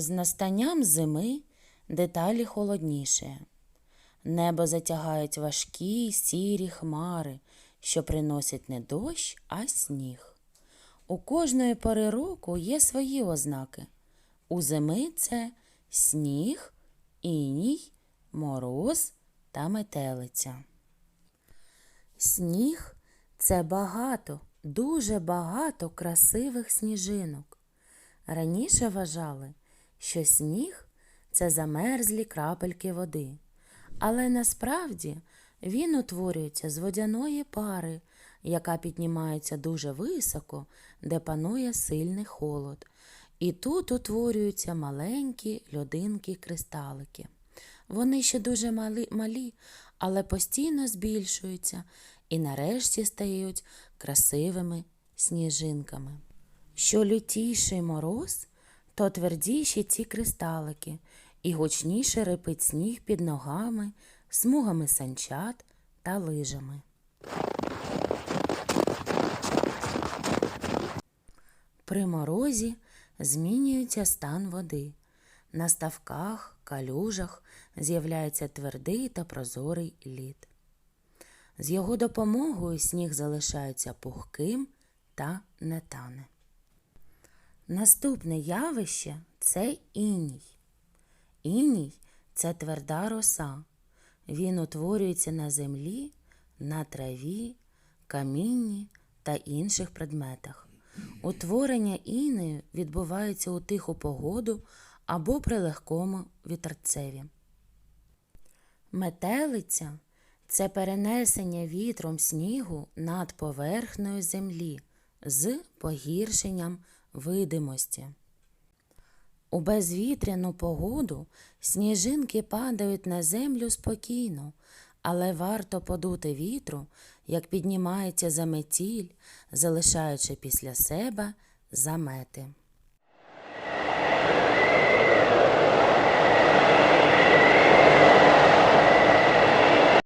З настанням зими деталі холодніше. Небо затягають важкі сірі хмари, що приносять не дощ, а сніг. У кожної пори року є свої ознаки. У зими це сніг, іній, мороз та метелиця. Сніг це багато, дуже багато красивих сніжинок. Раніше вважали, що сніг це замерзлі крапельки води, але насправді він утворюється з водяної пари, яка піднімається дуже високо, де панує сильний холод. І тут утворюються маленькі льодинки кристалики. Вони ще дуже малі, малі, але постійно збільшуються і нарешті стають красивими сніжинками. Що лютіший мороз, то твердіші ці кристалики, і гучніше рипить сніг під ногами, смугами санчат та лижами. При морозі змінюється стан води. На ставках, калюжах з'являється твердий та прозорий лід. З його допомогою сніг залишається пухким та не тане. Наступне явище це іній. Іній це тверда роса. Він утворюється на землі, на траві, камінні та інших предметах. Утворення інею відбувається у тиху погоду або при легкому вітерцеві. Метелиця це перенесення вітром снігу над поверхнею землі з погіршенням видимості. У безвітряну погоду сніжинки падають на землю спокійно, але варто подути вітру, як піднімається заметіль, залишаючи після себе замети.